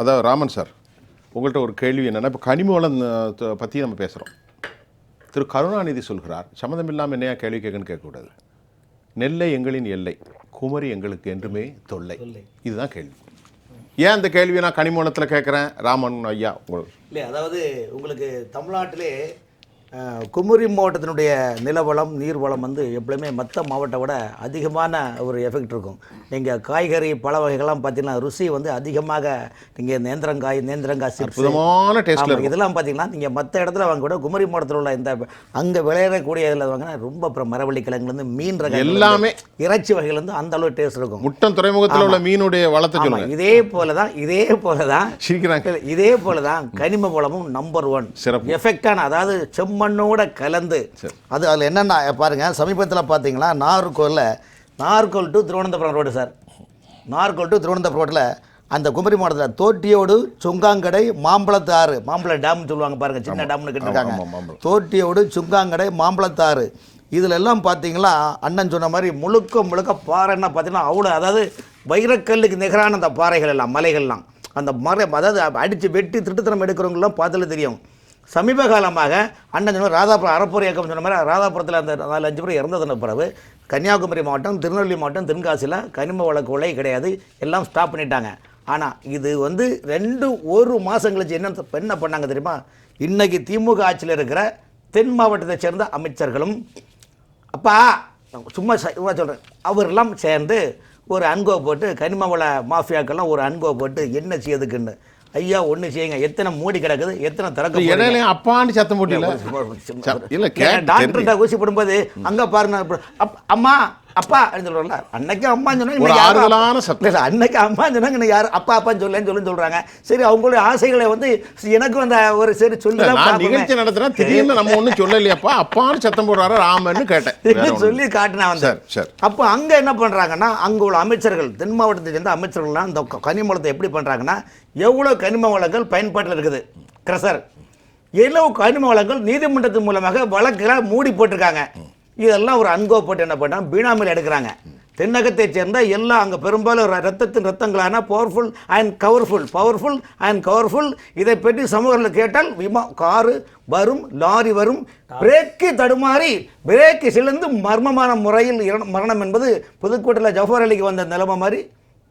அதாவது ராமன் சார் உங்கள்கிட்ட ஒரு கேள்வி என்னென்னா இப்போ கனிமூலம் பற்றி நம்ம பேசுகிறோம் திரு கருணாநிதி சொல்கிறார் சம்மந்தம் இல்லாமல் என்னையா கேள்வி கேட்குன்னு கேட்கக்கூடாது. நெல்லை எங்களின் எல்லை குமரி எங்களுக்கு என்றுமே தொல்லை. இதுதான் கேள்வி. ஏன் அந்த கேள்வியை நான் கனிமூலத்தில் கேட்குறேன்? ராமன் ஐயா உங்கள் இல்லை அதாவது உங்களுக்கு தமிழ்நாட்டிலே குமரி மாவட்டத்தினுடைய நிலவளம் நீர்வளம் வந்து எப்பவுமே மற்ற மாவட்டத்தை விட அதிகமான ஒரு எஃபெக்ட் இருக்கும். நீங்கள் காய்கறி பழ வகைகள்லாம் பார்த்தீங்கன்னா ருசி வந்து அதிகமாக நீங்கள் நேந்திரங்காய் நேந்திரங்காய் டேஸ்ட்டில் ஆமாம் இதெல்லாம் பார்த்தீங்கன்னா நீங்கள் மற்ற இடத்துல வாங்க கூட குமரி மாவட்டத்தில் உள்ள இந்த அங்கே விளையாடக்கூடிய இதில் வாங்கினா ரொம்ப அப்புறம் மரவள்ளி கிழங்குலேருந்து மீன் ரகங்கள் எல்லாமே. இறைச்சி வகையிலேருந்து அந்த அளவு டேஸ்ட் இருக்கும். முட்டம் துறைமுகத்தில் உள்ள மீனுடைய வளத்தை ஆமா, சொல்லுங்க இதே போல தான் இதே போல தான் இதே போல தான் கனிம வளமும் நம்பர் ஒன் சிறப்பு. எஃபெக்டான அதாவது செம்மண்ணோட கலந்து. அது அதில் என்னென்ன பாருங்க சமீபத்தில் பார்த்தீங்களா Nagercoil Nagercoil to Thiruvananthapuram road sir Nagercoil to Thiruvananthapuram ரோட்டில் அந்த குமரி மாவட்டத்தில் தோட்டியோடு சுங்காங்கடை மாம்பழத்து ஆறு மாம்பழ டேம்னு சொல்லுவாங்க பாருங்க சின்ன டேம்னு கட்டிருக்காங்க. மாம்பழம். தோட்டியோடு சுங்காங்கடை மாம்பழத்தாறு. இதில் எல்லாம் பார்த்தீங்களா அண்ணன் சொன்ன மாதிரி முழுக்க முழுக்க பாறைன்னா பார்த்தீங்கன்னா அவ்வளோ அதாவது வைரக்கல்லுக்கு நிகரான அந்த பாறைகள் எல்லாம் மலைகள்லாம். அந்த மலை அதாவது அடித்து வெட்டி திருட்டுத்தனம் எடுக்கிறவங்களாம் பார்த்தாலே தெரியும். சமீப காலமாக அண்ணன் சொன்ன ராதாபுரம் அறப்பூர் இயக்கம் சொன்ன மாதிரி ராதாபுரத்தில் அந்த நாலு அஞ்சு பேர் இறந்ததுன பிறகு கன்னியாகுமரி மாவட்டம் திருநெல்வேலி மாவட்டம் தென்காசியில் கனிம வழக்கு கொலை கிடையாது. எல்லாம் ஸ்டாப் பண்ணிட்டாங்க. ஆனால் இது வந்து ரெண்டு ஒரு மாதம் கழிச்சு என்ன என்ன பண்ணாங்க தெரியுமா? இன்றைக்கி திமுக ஆட்சியில் இருக்கிற தென் மாவட்டத்தை சேர்ந்த அமைச்சர்களும் அப்பா சும்மா சும்மா சொல்கிறேன் அவரெல்லாம் சேர்ந்து ஒரு அன்கோ போட்டு கனிம வள மாஃபியாக்கெல்லாம் ஒரு அன்கோ போட்டு என்ன செய்யதுக்குன்னு ஐயா ஒன்று செய்யுங்க. எத்தனை மூடி கிடக்குது? எத்தனை திறக்க? இடையில அப்பான்னு சத்தம் போட்டில இல்ல கேட்டு டாக்டர்கிட்ட ஊசி போடும்போது அங்க பாருங்க. அம்மா அப்பா சொல்றோம்ல அன்னைக்கு அம்மா சொன்னாங்க அன்னைக்கு அம்மா சொன்னாங்க யாரும் அப்பா அப்பான்னு சொல்லேன்னு சொல்லி சொல்றாங்க. சரி அவங்களுடைய ஆசைகளை வந்து எனக்கு அந்த ஒரு சரி சொல்லி. நிகழ்ச்சி நடத்துறேன். திடீர்னு நம்ம ஒண்ணும் சொல்லலையாப்பா. அப்பான்னு சத்தம் போடுறாரு ராமன்னு கேட்டேன். சொல்லி காட்டினா வந்து. சரி, சரி. அப்போ அங்க என்ன பண்றாங்கன்னா அங்க உள்ள அமைச்சர்கள் தென் மாவட்டத்தை சேர்ந்த அமைச்சர்கள்லாம் இந்த க- கனிம வளத்தை எப்படி பண்றாங்கன்னா எவ்வளவு கனிம வளங்கள் பயன்பாட்டில் இருக்குது? கிரசர். எவ்வளவு கனிம வளங்கள் நீதிமன்றத்தின் மூலமாக வழக்குகளை மூடி போட்டிருக்காங்க. இதெல்லாம் ஒரு அன்கோ போட்டு என்ன பண்ணால் பீனாமில் எடுக்கிறாங்க. தென்னகத்தை சேர்ந்த எல்லாம் அங்கே பெரும்பாலும் ரத்தத்தின் ரத்தங்களான powerful and colourful powerful and colourful இதை பற்றி சமூகத்தில் கேட்டால் விமா காரு வரும் லாரி வரும். பிரேக்கு தடுமாறி பிரேக்கு சிலந்து மர்மமான முறையில் மரணம் என்பது புதுக்கோட்டையில் ஜஃபர் அலிக்கு வந்த நிலைமை மாதிரி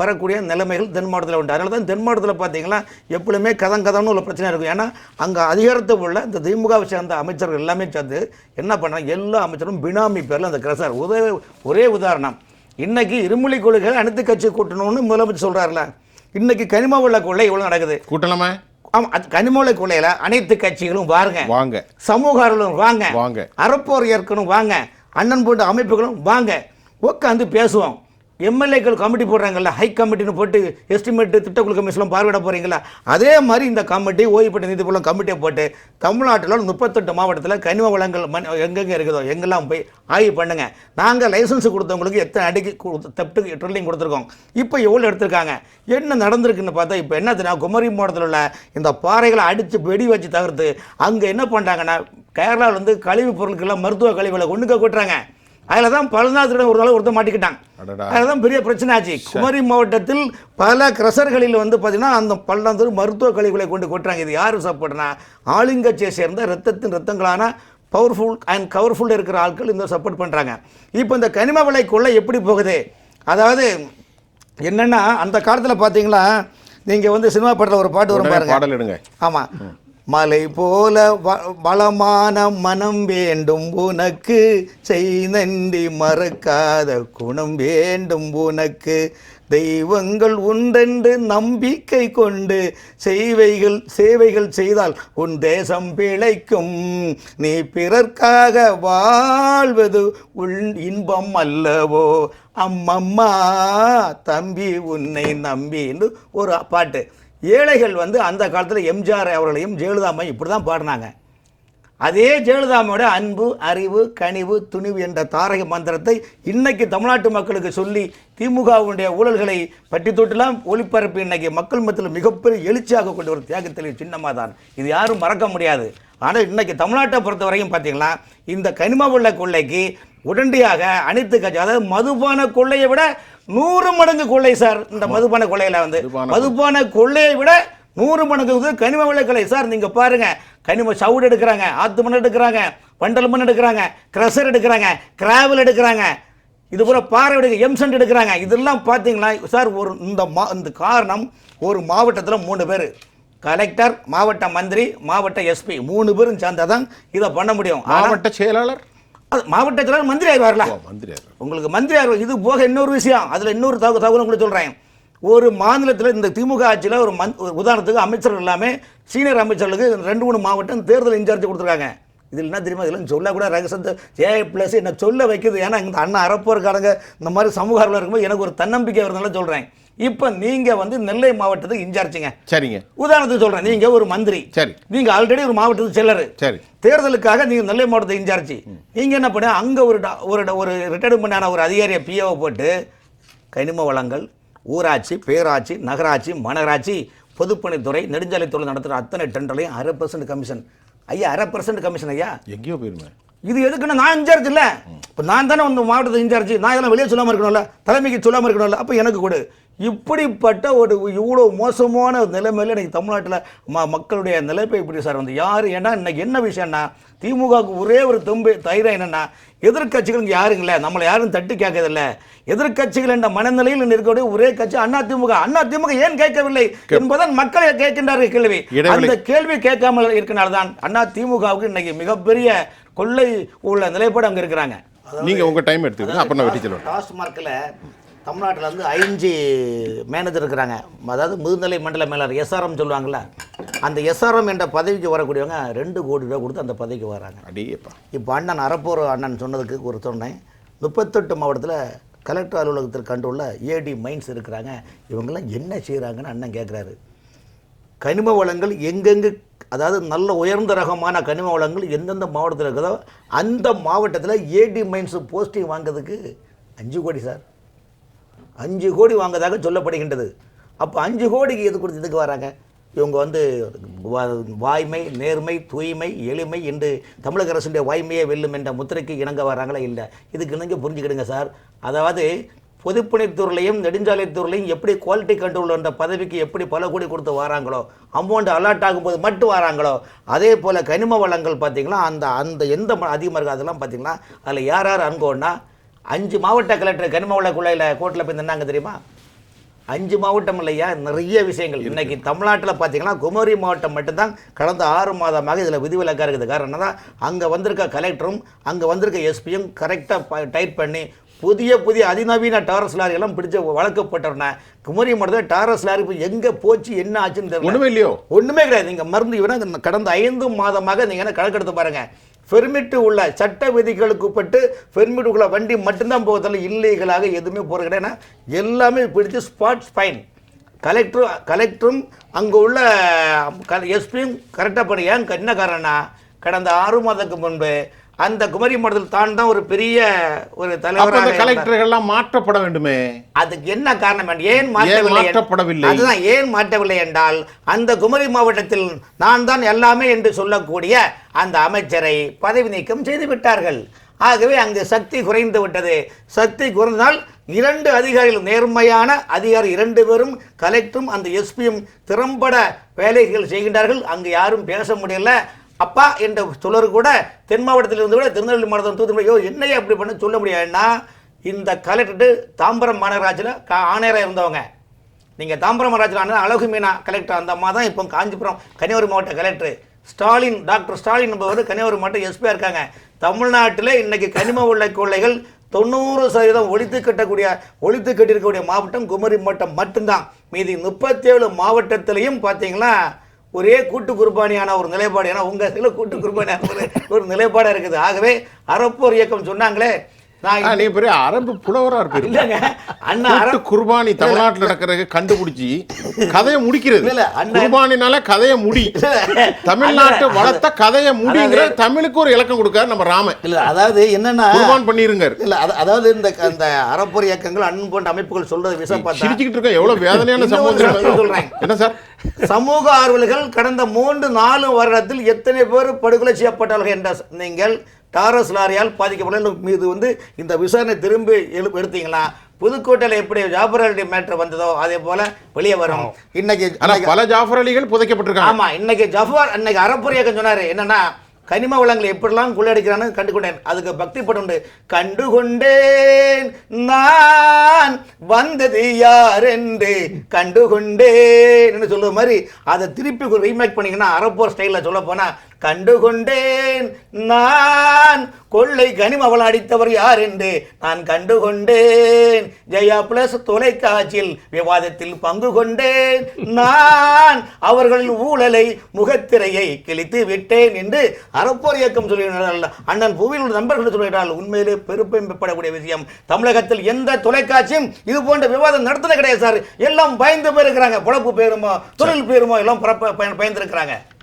வரக்கூடிய நிலைமைகள் தென் மாவட்டத்தில் உண்டு. அதனால தான் தென் மாவட்டத்தில் பார்த்தீங்கன்னா எப்பொழுதுமே கதம் கதம்னு உள்ள பிரச்சனை இருக்கும் ஏன்னா அங்கே அதிகாரத்தை உள்ள இந்த திமுகவை சேர்ந்த அமைச்சர்கள் எல்லாமே சேர்ந்து என்ன பண்ணாங்க எல்லா அமைச்சரும் பினாமி பேரில் அந்த கிரசர். உதவி ஒரே உதாரணம். இன்னைக்கு இருமொழி கொள்கைகள் அனைத்து கட்சி கூட்டணும்னு முதலமைச்சர் சொல்கிறாருல இன்னைக்கு கனிம உள்ள கொள்ளை இவ்வளோ நடக்குது? கூட்டலாமா? ஆமாம் கனிமூலை கொள்ளையில் அனைத்து கட்சிகளும் பாருங்க வாங்க. சமூகர்களும் வாங்க. வாங்க. அறப்போர் ஏற்கனும் வாங்க. அண்ணன் போன்ற அமைப்புகளும் வாங்க. உட்காந்து பேசுவோம். எம்எல்ஏக்கள் கமிட்டி போடுறாங்கல்ல ஹை கமிட்டின்னு போட்டு எஸ்டிமேட் திட்டக்குழு கமிஷன்லாம் பார்வையிட போகிறீங்களா அதே மாதிரி இந்த கமிட்டி ஓய்வுப்பட்ட பெற்ற நீதி போல கமிட்டியை போட்டு தமிழ்நாட்டில் முப்பத்தெட்டு மாவட்டத்தில் கனிம வளங்கள் மண் எங்கெங்கே இருக்குதோ எங்கெல்லாம் போய் ஆய்வு பண்ணுங்க. நாங்கள் லைசன்ஸ் கொடுத்தவங்களுக்கு எத்தனை அடிக்கு தப்ட்டு ட்ரில்லிங் கொடுத்துருக்கோம். இப்போ எவ்வளோ எடுத்திருக்காங்க? என்ன நடந்திருக்குன்னு பார்த்தா இப்போ என்ன குமரி மாவட்டத்தில் உள்ள இந்த பாறைகளை அடித்து வெடி வச்சு தவிர்த்து அங்கே என்ன பண்ணுறாங்கன்னா கேரளாவில் வந்து கழிவுப் பொருட்கள்லாம் மருத்துவ கழிவுகளை ஒன்றுக்க கொட்டுறாங்க. அதில் தான் பழுநாத்திரம் ஒரு நாள் ஒருத்தர் மாட்டிக்கிட்டாங்க. அதில் தான் பெரிய பிரச்சனை ஆச்சு. குமரி மாவட்டத்தில் பல கிரசர்களில் வந்து பார்த்தீங்கன்னா அந்த பல்லாந்தூர் மருத்துவ கழிவுகளை கொண்டு கொட்டுறாங்க. இது யார் சப்போர்ட்னா ஆளுங்கட்சியை சேர்ந்த ரத்தத்தின் ரத்தங்களான பவர்ஃபுல் அண்ட் கவர்ஃபுல் இருக்கிற ஆட்கள் இந்த சப்போர்ட் பண்ணுறாங்க இப்போ இந்த கனிம விலை கொள்ளை எப்படி போகுது? அதாவது என்னென்னா அந்த காலத்தில் பார்த்தீங்களா நீங்கள் வந்து சினிமா படத்தில் ஒரு பாட்டு வரும் பாருங்க. பாடல் எடுங்க. ஆமா. மலை போல வ- வளமான மனம் வேண்டும் உனக்கு. செய் நன்றி மறக்காத குணம் வேண்டும் உனக்கு. தெய்வங்கள் உண்டென்று நம்பிக்கை கொண்டு செய்வைகள் சேவைகள் செய்தால் உன் தேசம் பிழைக்கும். நீ பிறர்க்காக வாழ்வது உள் இன்பம் அல்லவோ? அம்மம்மா தம்பி உன்னை நம்பி. என்று ஒரு பாட்டு. ஏழைகள் வந்து அந்த காலத்தில் எம்ஜிஆர் அவர்களையும் ஜெயலலிதாமையும் இப்படி தான் பாடினாங்க. அதே ஜெயலலிதாமையோட அன்பு அறிவு கனிவு துணிவு என்ற தாரக மந்திரத்தை இன்னைக்கு தமிழ்நாட்டு மக்களுக்கு சொல்லி திமுகவுடைய ஊழல்களை பட்டி தொட்டுலாம் ஒளிபரப்பி இன்னைக்கு மக்கள் மத்தியில் மிகப்பெரிய எழுச்சியாக கொண்டு ஒரு தியாகத்தில் சின்னமாக தான் இது யாரும் மறக்க முடியாது. ஆனால் இன்னைக்கு தமிழ்நாட்டை பொறுத்த வரைக்கும் பார்த்தீங்கன்னா இந்த கனிம உள்ள கொள்ளைக்கு உடனடியாக அனைத்து கட்சி அதாவது மதுபான கொள்ளையை விட நூறு மடங்கு கொள்ளை சார். இந்த மதுபான கொள்ளையில வந்து. மதுபான கொள்ளையை விட நூறு மடங்கு வந்து கனிம வள கொள்ளை சார். நீங்க பாருங்க. கனிம சவுடு எடுக்கிறாங்க ஆத்து மண் எடுக்கிறாங்க வண்டல் மண் எடுக்கிறாங்க கிரஷர் எடுக்கிறாங்க கிராவல் எடுக்கிறாங்க. இது பூரா பாறை எடுக்க எம்சன்ட் எடுக்கிறாங்க. இதெல்லாம் பார்த்தீங்களா சார் ஒரு இந்த மா இந்த காரணம் ஒரு மாவட்டத்தில் மூணு பேர். கலெக்டர் மாவட்ட மந்திரி மாவட்ட எஸ்பி மூணு பேரும் சேர்ந்தாதான் இதை பண்ண முடியும். மாவட்ட செயலாளர்? அது மாவட்ட செயலாளர் மந்திரி ஆயிடுவார்ல. ஓ, மந்திரியார் உங்களுக்கு மந்திரி ஆயிரம் இது போக இன்னொரு விஷயம். அதில் இன்னொரு தகவல் தகவல் உங்களுக்கு சொல்கிறேன் ஒரு மாநிலத்தில் இந்த திமுக ஆட்சியில் ஒரு மந் உதாரணத்துக்கு அமைச்சர்கள் எல்லாமே சீனியர் அமைச்சர்களுக்கு ரெண்டு மூணு மாவட்டம் தேர்தல் இன்சார்ஜ் கொடுத்துருக்காங்க. இதில் என்ன தெரியுமா? இதில் சொல்லக்கூட ரகசத்தை ஜே ப்ளஸ் என்ன சொல்ல வைக்குது. ஏன்னா இந்த அண்ணா அறப்போருக்காரங்க இந்த மாதிரி சமூக இருக்கும்போது எனக்கு ஒரு தன்னம்பிக்கை வருதுனால சொல்கிறேன் இப்போ நீங்கள் வந்து நெல்லை மாவட்டத்துக்கு இன்சார்ஜுங்க சரிங்க. உதாரணத்துக்கு சொல்கிறேன் நீங்கள் ஒரு மந்திரி. சரி. நீங்கள் ஆல்ரெடி ஒரு மாவட்டத்துக்கு செல்லரு சரி. தேர்தலுக்காக நீங்கள் நெல்லை மாவட்டத்தை இன்சார்ஜ். நீங்கள் என்ன பண்ண அங்கே ஒரு ஒரு ஒரு ரிட்டையர்ட் பண்ணான ஒரு அதிகாரியை பிஓவை போட்டு கனிம வளங்கள் ஊராட்சி பேராட்சி நகராட்சி மாநகராட்சி பொதுப்பணித்துறை நெடுஞ்சாலைத்துறை நடத்துகிற அத்தனை டெண்டர்லையும் அரை பர்சன்ட் கமிஷன் ஐயா அரை பர்சன்ட் கமிஷன் ஐயா? எங்கேயோ போயிருமே. இது எதுக்குன்னா நான் இன்சார்ஜ் இல்லை. இப்போ நான் தானே வந்து மாவட்டத்தை இன்சார்ஜ். நான் இதெல்லாம் வெளியே சொல்லாமல் இருக்கணும்ல தலைமைக்கு சொல்லாமல் இருக்கணும்ல அப்போ எனக்கு கொடு. இப்படிப்பட்ட ஒரு இவ்வளோ மோசமான நிலைமையில் இன்னைக்கு தமிழ்நாட்டில் ம மக்களுடைய நிலைப்பை இப்படி சார் வந்து யார் ஏன்னா இன்னைக்கு என்ன விஷயம்னா திமுகவுக்கு ஒரே ஒரு தொம்பு தைரியம் என்னன்னா எதிர்க்கட்சிகள் இங்கே யாரும் இல்லை நம்மளை யாரும் தட்டி கேட்கறதில்ல. எதிர்க்கட்சிகள் என்ற மனநிலையில் இருக்கக்கூடிய ஒரே கட்சி அண்ணா திமுக. அண்ணா திமுக ஏன் கேட்கவில்லை என்பதுதான் மக்கள் கேட்கின்றார்கள் கேள்வி. அந்த கேள்வி கேட்காமல் இருக்கனால தான் அண்ணா திமுகவுக்கு இன்னைக்கு மிகப்பெரிய கொள்ளை உள்ள நிலைப்பாடு அங்கே இருக்கிறாங்க. நீங்க உங்க டைம் எடுத்துக்கங்க அப்புறம் நான் வெட்டி சொல்லுவேன் டாஸ்மார்க்கில் தமிழ்நாட்டில் வந்து ஐந்து மேனேஜர் இருக்கிறாங்க. அதாவது முதுநிலை மண்டல மேலாளர் எஸ்ஆர்எம் சொல்லுவாங்கல்ல அந்த எஸ்ஆர்எம் என்ற பதவிக்கு வரக்கூடியவங்க ரெண்டு கோடி ரூபா கொடுத்து அந்த பதவிக்கு வராங்க. அடியேப்பா. இப்போ அண்ணன் அறப்போர் அண்ணன் சொன்னதுக்கு ஒரு சொன்னேன். முப்பத்தெட்டு மாவட்டத்தில் கலெக்டர் அலுவலகத்திற்கு கண்டுள்ள ஏடி மைன்ஸ் இருக்கிறாங்க. இவங்கெல்லாம் என்ன செய்கிறாங்கன்னு அண்ணன் கேட்குறாரு கனிம வளங்கள் எங்கெங்கு அதாவது நல்ல உயர்ந்த ரகமான கனிம வளங்கள் எந்தெந்த மாவட்டத்தில் இருக்குதோ அந்த மாவட்டத்தில் ஏடி மைன்ஸ் போஸ்டிங் வாங்குறதுக்கு அஞ்சு கோடி சார். அஞ்சு கோடி வாங்குறதாக சொல்லப்படுகின்றது. அப்போ அஞ்சு கோடிக்கு எது கொடுத்து இதுக்கு வராங்க? இவங்க வந்து வா- வாய்மை நேர்மை தூய்மை எளிமை என்று தமிழக அரசுடைய வாய்மையே வெல்லும் என்ற முத்திரைக்கு இணங்க வராங்களா இல்லை? இதுக்கு இணங்க புரிஞ்சுக்கிடுங்க சார். அதாவது பொதுப்பணித்துறையிலையும் நெடுஞ்சாலைத்துறையிலையும் எப்படி குவாலிட்டி கண்ட்ரோல் என்ற பதவிக்கு எப்படி பல கோடி கொடுத்து வராங்களோ அமௌண்ட் அலாட் ஆகும்போது மட்டும் வராங்களோ அதே போல் கனிம வளங்கள் பார்த்திங்கன்னா அந்த அந்த எந்த ம- அதிகமாக இருக்குது அதெல்லாம் பார்த்தீங்களா அதில் யார் யார் அனுகோன்னா அஞ்சு மாவட்ட கலெக்டர் கனிம வள குள்ளையில் கோர்ட்டில் போய் நின்னாங்க தெரியுமா? அஞ்சு மாவட்டம் இல்லையா? நிறைய விஷயங்கள். இன்னைக்கு தமிழ்நாட்டில் பார்த்தீங்கன்னா குமரி மாவட்டம் மட்டும்தான் கடந்த ஆறு மாதமாக இதில் விதிவிலக்காக இருக்குது. காரணம் தான் அங்கே வந்திருக்க கலெக்டரும் அங்கே வந்திருக்க எஸ்பியும் கரெக்டாக டைட் பண்ணி புதிய புதிய அதிநவீன டாரஸ் லாரி எல்லாம் பிடிச்ச வழக்கப்பட்டவன குமரி மாவட்டத்தில் டாரஸ் லாரி இப்போ எங்கே போச்சு என்ன ஆச்சுன்னு தெரியல. ஒண்ணுமே இல்லையோ? ஒண்ணுமே கிடையாது. நீங்க மருந்து கடந்த ஐந்து மாதமாக நீங்க என்ன கணக்கெடுத்து பாருங்க. பெர்மிட்டு உள்ள சட்ட விதிகளுக்கு உட்பட்டு பெர்மிட் உள்ள வண்டி மட்டும்தான் போகிறதில்ல இல்லீகலாக எதுவுமே போகிற கிடையாது எல்லாமே பிடிச்சு ஸ்பாட் ஃபைன் கலெக்டரும் கலெக்டரும் அங்கே உள்ள எஸ்பியும் கரெக்டாக பண்ணி ஏன் என்ன காரணம்னா கடந்த ஆறு மாதத்துக்கு முன்பு அந்த குமரி மாவட்டத்தில் தான் தான் ஒரு பெரிய ஒரு தலைவராக கலெக்டர்கள்லாம் மாற்றப்பட வேண்டுமே? அதுக்கு என்ன காரணம் ஏன் மாற்றவில்லை? அதுதான் ஏன் மாற்றவில்லை என்றால் அந்த குமரி மாவட்டத்தில் நான் தான் எல்லாமே என்று சொல்லக்கூடிய அந்த அமைச்சரை பதவி நீக்கம் செய்து விட்டார்கள். ஆகவே அங்கு சக்தி குறைந்து விட்டது. சக்தி குறைந்தால் இரண்டு அதிகாரிகள் நேர்மையான அதிகாரி இரண்டு பேரும் கலெக்டரும் அந்த எஸ்பியும் திறம்பட வேலைகள் செய்கின்றார்கள். அங்கு யாரும் பேச முடியல. அப்பா என்ற சொல்லர் கூட தென் மாவட்டத்திலிருந்து கூட திருநெல்வேலி மாவட்டம் தூத்துக்குடி ஐயோ என்னையே அப்படி பண்ண? சொல்ல முடியாதுன்னா இந்த கலெக்டர் தாம்பரம் மாநகராட்சியில் கா ஆணையராக இருந்தவங்க. நீங்கள் தாம்பரம் மாநகராட்சியில் ஆணையர் அழகு மீனா கலெக்டர் அந்த அம்மா தான் இப்போ காஞ்சிபுரம் கன்னியாகுமரி மாவட்ட கலெக்டர். ஸ்டாலின் டாக்டர் ஸ்டாலின் என்பவர் கன்னியாகுமரி மாவட்டம் எஸ்பியாக இருக்காங்க. தமிழ்நாட்டில் இன்றைக்கி கனிம உள்ள கொள்ளைகள் தொண்ணூறு சதவீதம் ஒழித்து கட்டக்கூடிய ஒழித்து கட்டியிருக்கக்கூடிய மாவட்டம் குமரி மாவட்டம் மட்டும்தான். மீதி முப்பத்தேழு மாவட்டத்திலையும் பார்த்தீங்கன்னா ஒரே கூட்டு குர்பானியான ஒரு நிலைப்பாடு. ஏன்னா உங்கள் இதில் கூட்டு குர்பானியான ஒரு ஒரு நிலைப்பாடாக இருக்குது. ஆகவே அறப்போர் இயக்கம் சொன்னாங்களே நான் நீ பெரிய அரபு புலவரா இருப்பீங்க இல்லைங்க அண்ணா அற குர்பானி தமிழ்நாட்டுல நடக்கிறத கண்டுபிடிச்சி கதையை முடிக்கிறது. இல்ல, குர்பானினால கதையை முடி. தமிழ்நாட்டு வளர்த்த கதையை முடிங்கிற தமிழுக்கு ஒரு இலக்கம் கொடுக்காரு நம்ம ராமன். இல்ல அதாவது என்னன்னா குர்பான் பண்ணிருங்க இல்ல அது- அதாவது இந்த அந்த அறப்போர் இயக்கங்கள் அன்பு போன்ற அமைப்புகள் சொல்றது விஷயம் பார்த்தா சிரிச்சுக்கிட்டு இருக்க எவ்வளவு வேதனையான விஷயம் சொல்றேன். என்ன சார்? சமூக ஆர்வலர்கள் கடந்த மூன்று நாலு வருடத்தில் எத்தனை பேர் படுகொலை செய்யப்பட்டார்கள் என்ற நீங்கள் டாரஸ் லாரியால் பாதிக்கப்பட்ட மீது வந்து இந்த விசாரணை திரும்பி எழு எடுத்தீங்களா? புதுக்கோட்டையில் எப்படி ஜாபர் அலி மேட்ரு வந்ததோ அதே போல வெளியே வரும். இன்னைக்கு பல ஜாஃபர் அலிகள் புதைக்கப்பட்டிருக்காங்க. ஆமா இன்னைக்கு ஜஃபார் இன்னைக்கு அறப்புரையக்கம் சொன்னாரு என்னன்னா கனிம வளங்களை எப்படிலாம் கொள்ளையடிக்கிறான்னு கண்டுகொண்டேன். அதுக்கு பக்தி படம் உண்டு கண்டுகொண்டேன் நான் வந்தது யார் என்று கண்டுகொண்டேன் என்று சொல்லுற மாதிரி அதை திருப்பி ரீமேக் பண்ணீங்கன்னா அறப்போர் ஸ்டைலில் சொல்ல போனா கண்டுகொண்டேன். நான் கொள்ளை கனிம அவள் அடித்தவர் யார் என்று நான் கண்டுகொண்டேன். ஜெயா பிளஸ் தொலைக்காட்சியில் விவாதத்தில் பங்கு கொண்டேன். நான் அவர்களின் ஊழலை முகத்திரையை கிழித்து விட்டேன் என்று அறப்போர் இயக்கம் சொல்கிறார்கள். அண்ணன் புவியில் உள்ள நண்பர்கள் சொல்கிறார்கள். உண்மையிலே பெருப்பெருமைப்படக்கூடிய விஷயம். தமிழகத்தில் எந்த தொலைக்காட்சியும் இது போன்ற விவாதம் நடத்தின கிடையாது சார். எல்லாம் பயந்து போயிருக்கிறாங்க. பொழப்பு பேருமோ தொழில் பேருமோ எல்லாம் பயந்துருக்கிறாங்க.